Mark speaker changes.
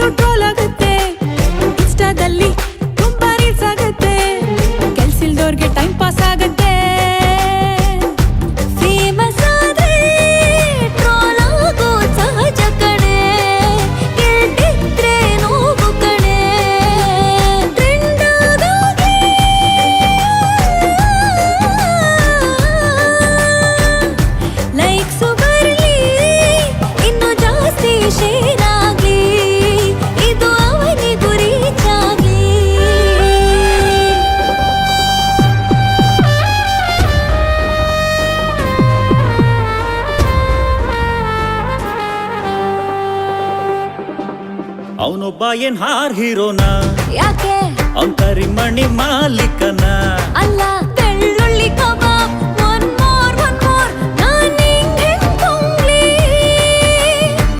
Speaker 1: ದುಡ್ಡು
Speaker 2: ಅವನೊಬ್ಬ ಏನ್ ಹಾರ್ ಹೀರೋನ?
Speaker 1: ಯಾಕೆ?
Speaker 2: ಅವನ್ ಕರಿಮಣಿ ಮಾಲೀಕನ